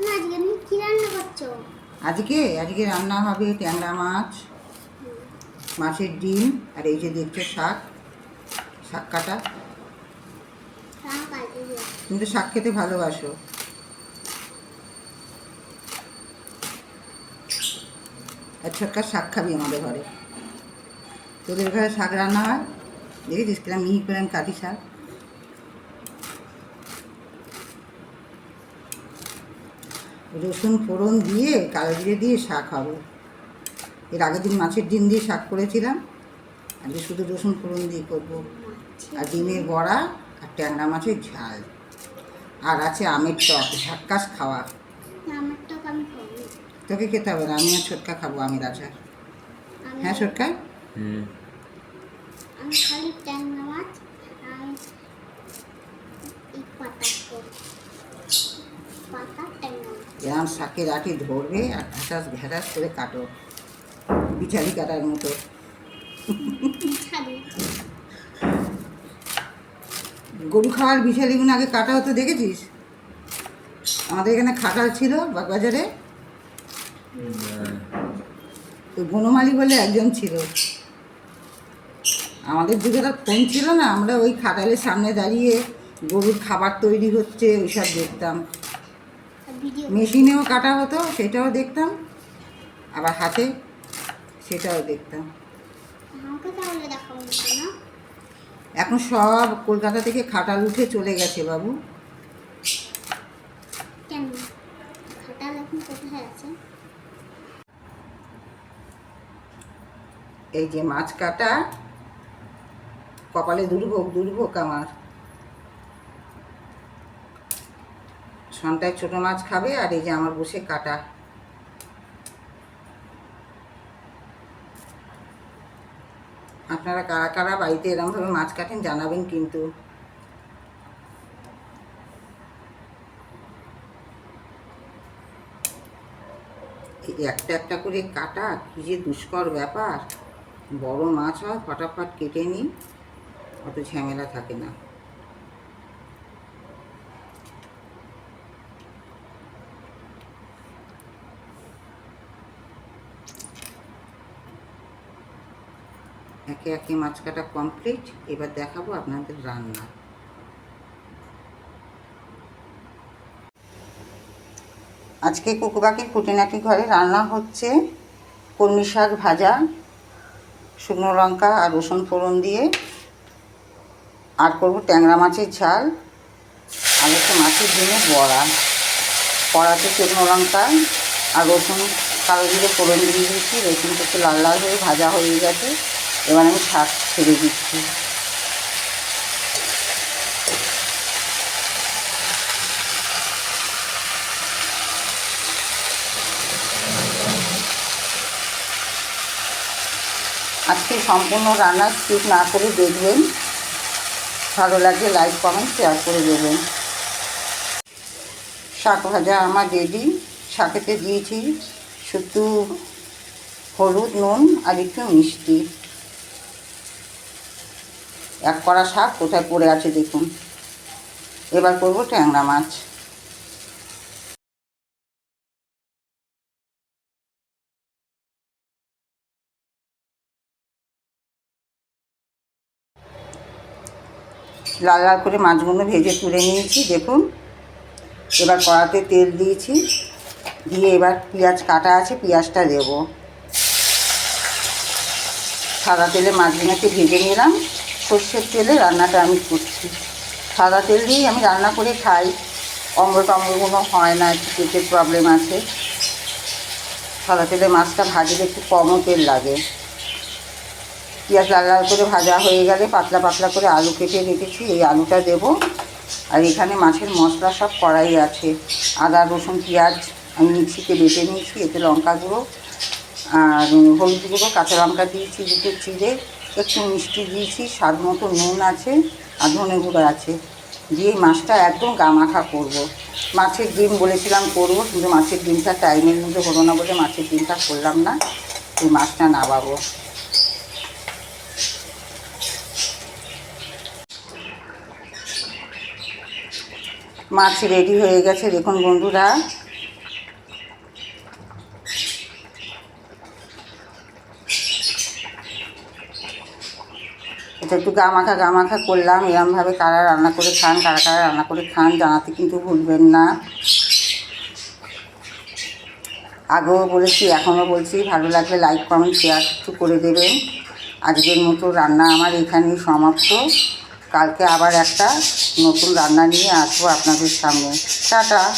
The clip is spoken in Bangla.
আজকে তুমি কি রান্না করছ? আজকে আজকে রান্না হবে ট্যাংরা মাছ মাছের ডিম আর এই যে দেখছ শাক শাক কাটা। তুমি তো শাক খেতে ভালোবাসো। আর ছোটকার শাক খাবি আমাদের ঘরে। তোদের ঘরে শাক রান্না হয়? দেখেছিস কিরম মিহি করে আমি কাটি শাক? রসুন ফোড়ন দিয়ে কালো জিরে দিয়ে শাক হবে। এর আগের দিন মাছের ডিম দিয়ে শাক করেছিলাম। আজকে শুধু রসুন ফোড়ন দিয়ে করব। আর ডিমের বড়া আর ট্যাংরা মাছের ঝাল। আর আছে আমের টক ঝাক্কাস খাওয়া। তোকে খেতে হবে না আমি আর ছোটকা খাব আমের আচার হ্যাঁ ছোটকা? হুম আমি খালি ট্যাংরা মাছ আর এই পাতা করব পাতা ট্যাংরা মাছ শাকের আটি ধরবে আর ঘাটাস ঘেরাস করে কাটো। বিচালি কাটার মতো। গরু খাওয়ার বিছালিগুলো আগে কাটা হতো দেখেছিস? আমাদের এখানে খাটাল ছিল বাগবাজারে। তো বনমালী বলে একজন ছিল। আমাদের যুগে তো ফোন ছিল না আমরা ওই খাটালের সামনে দাঁড়িয়ে গরুর খাবার তৈরি হচ্ছে ওইসব দেখতাম। মেশিনেও কাটা হতো সেটাও দেখতাম। আবার হাতে সেটাও দেখতাম? এখন সব কলকাতা থেকে খাটাল উঠে চলে গেছে বাবু। এই যে মাছ কাটা কপালে দুর্ভোগ দুর্ভোগ আমার। সন্তায় ছোট মাছ খাবে আর এই যে আমার বসে কাটা। আপনারা কারা কারা বাড়িতে এরমভাবে মাছ কাটেন জানাবেন কিন্তু। একটা একটা করে কাটা, কী যে দুষ্কর ব্যাপার। বড় মাছ হয়, ফটাফট কেটে নিই অত ঝামেলা থাকে না। একে একে মাছ কাটা কমপ্লিট এবার দেখাবো আপনাদের রান্না। আজকে কুকুবাকির খুঁটিনাটি ঘরে রান্না হচ্ছে কলমি শাক ভাজা, শুকনো লঙ্কা আর রসুন ফোড়ন দিয়ে। আর করব ট্যাংরা মাছের ঝাল, আর হচ্ছে মাছের ডিমে বড়া। কড়াতে শুকনো লঙ্কা আর রসুন কালো দিয়ে ফোড়ন দিয়ে দিয়েছি, রসুনটা একটু লাল লাল হয়ে ভাজা হয়ে গেছে। এবার আমি শাক ছেড়ে দিচ্ছি। আজকে সম্পূর্ণ রান্না স্কিপ না করে দেখবেন। ভালো লাগলে লাইক কমেন্ট শেয়ার করে দেবেন। শাক ভাজা আমার রেডি শাকেতে দিয়েছি শুধু হলুদ, নুন আর একটু মিষ্টি। এক কড়া শাক, কোথায় পড়ে আছে দেখুন। এবার করব ট্যাংরা মাছ। লাল লাল করে মাছগুলো ভেজে তুলে নিয়েছি, দেখুন। এবার কড়াতে তেল দিয়েছি, দিয়ে এবার পেঁয়াজ কাটা আছে, পেঁয়াজটা দেব। সাদা তেলে মাছগুলোকে ভেজে নিলাম। সর্ষের তেলে রান্নাটা আমি করছি। সাদা তেল দিয়েই আমি রান্না করে খাই। অম্ল টম্বলগুলো হয় না, একটু পেটের প্রবলেম আছে। সাদা তেলে মাছটা ভাজলে একটু কমও তেল লাগে। পেঁয়াজ লাল লাল করে ভাজা হয়ে গেলে পাতলা পাতলা করে আলু কেটে রেখেছি, এই আলুটা দেব। আর এখানে মাছের মশলা সব কড়াই আছে। আদা, রসুন, পেঁয়াজ আমি মিক্সিতে বেটে নিয়েছি, এতে লঙ্কা গুঁড়ো আর হলুদ গুঁড়ো, কাঁচা লঙ্কা দিয়েছি দুটো চিড়ে একটু মিষ্টি দিয়েছি, স্বাদ মতো নুন আছে আর ধনে গুঁড়ো আছে। দিয়ে মাছটা একদম গামাখা করব। মাছের ডিম বলেছিলাম করব, কিন্তু মাছের ডিমটা টাইমের মধ্যে হলো না বলে মাছের ডিমটা করলাম না। এই মাছটা নাবাবো মাছ রেডি হয়ে গেছে, দেখুন বন্ধুরা। এটা একটু গামাখা গামাখা করলাম, এরমভাবে কারা রান্না করে খান, কারা কারা রান্না করে খান, জানাতে কিন্তু ভুলবেন না। আগেও বলেছি, এখনও বলছি, ভালো লাগলে লাইক কমেন্ট শেয়ার একটু করে দেবেন। আজকের মতো রান্না আমার এখানেই সমাপ্ত। কালকে আবার একটা নতুন রান্না নিয়ে আসব আপনাদের সামনে। টাটা।